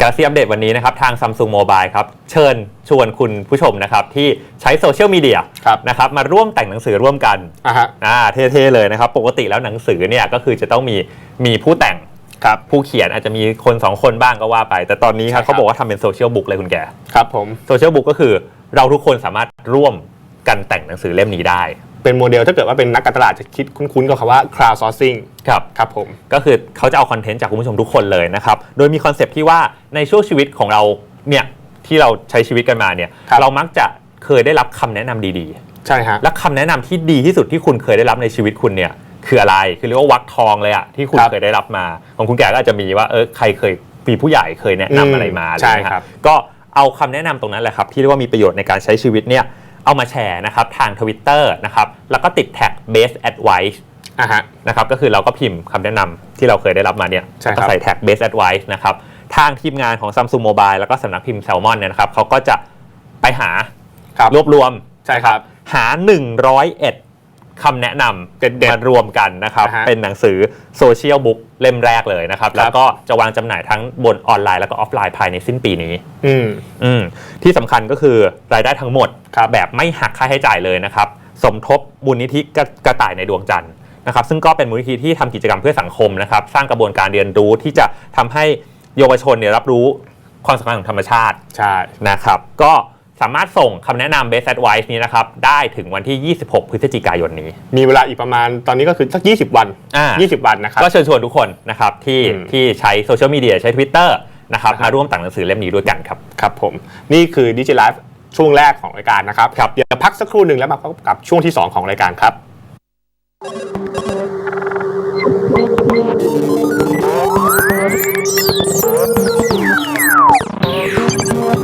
Galaxy Update วันนี้นะครับทาง Samsung Mobile ครับเชิญชวนคุณผู้ชมนะครับที่ใช้โซเชียลมีเดียครับนะครับมาร่วมแต่งหนังสือร่วมกันอะฮะอ่าเท่ๆเลยนะครับ ปกติแล้วหนังสือเนี่ยก็คือจะต้องมีมีผู้แต่งครับผู้เขียนอาจจะมีคน 2 คนบ้างก็ว่าไป แต่ตอนนี้ครับใช่ครับเขาบอกว่าทำเป็นโซเชียลบุ๊กเลยคุณแก ครับผมโซเชียลบุ๊กก็คือเราทุกคนสามารถร่วมกันแต่งหนังสือเล่มนี้ได้ เป็นโมเดลถ้าเกิดว่าเป็นนักการตลาดจะคิดคุ้นๆกับคำว่า crowd sourcing ครับครับผมก็คือเขาจะเอาคอนเทนต์จากคุณผู้ชมทุกคนเลยนะครับ โดยมีคอนเซปต์ที่ว่าในช่วงชีวิตของเราเนี่ยที่เราใช้ชีวิตกันมาเนี่ยครับเรามักจะเคยได้รับคำแนะนำดีใช่ฮะๆและคำแนะนำที่ดีที่สุดที่คุณเคยได้รับในชีวิตคุณเนี่ยคืออะไรคือเรียกว่าวักทองเลยอะที่คุณครับเคยได้รับมา ของคุณแก่ก็อาจจะมีว่าเออใครเคยมีผู้ใหญ่เคยแนะนำอืมอะไรมาใช่อะไเงี้ยครับก็เอาคำแนะนำตรงนั้นแหละครับที่เรียกว่ามีประโยชน์ในการใช้ชีวิตเนี่ย เอามาแชร์นะครับทาง Twitter นะครับแล้วก็ติดแท็ก best advice อะฮะนะครับก็คือเราก็พิมพ์คำแนะนำที่เราเคยได้รับมาเนี่ยใช่ครับ ก็ใส่แท็ก best advice นะครับทางทีมงานของ Samsung Mobile แล้วก็สำนักพิมพ์ Salmon เนี่ยนะครับเขาก็จะไปหาครับรวบรวม ใช่ครับ หา 101 คำแนะนำเด็ดๆมารวมกันนะครับ อ่าฮะเป็นหนังสือโซเชียลบุ๊กเล่มแรกเลยนะครับ ครับ แล้วก็จะวางจำหน่ายทั้งบนออนไลน์แล้วก็ออฟไลน์ภายในสิ้นปีนี้ อืม อืมที่สำคัญก็คือรายได้ทั้งหมดครับแบบไม่หักค่าใช้จ่ายเลยนะครับ สมทบมูลนิธิกระกระต่ายในดวงจันทร์นะครับ ซึ่งก็เป็นมูลนิธิที่ทำกิจกรรมเพื่อสังคมนะครับ สร้างกระบวนการเรียนรู้ที่จะทำให้เยาวชนเนี่ยรับรู้ความสำคัญของธรรมชาติใช่ นะครับ ก็ สามารถส่งคำแนะนำ Best Advice นี้นะครับ ได้ถึงวันที่ 26 พฤศจิกายนนี้ มีเวลาอีกประมาณตอนนี้ก็คือสัก 20 วัน อ่า 20 วันนะครับ ก็เชิญชวนทุกคนนะครับที่อืม ที่ใช้โซเชียลมีเดียใช้ Twitter นะครับนะครับมาร่วมแต่งหนังสือเล่มนี้ด้วยกันครับ ครับผม นี่คือดิจิ l ไลฟ์ช่วงแรกของรายการนะครับครับ เดี๋ยวพักสักครู่หนึ่งแล้วมาพบกับช่วงที่ 2 ของรายการครับ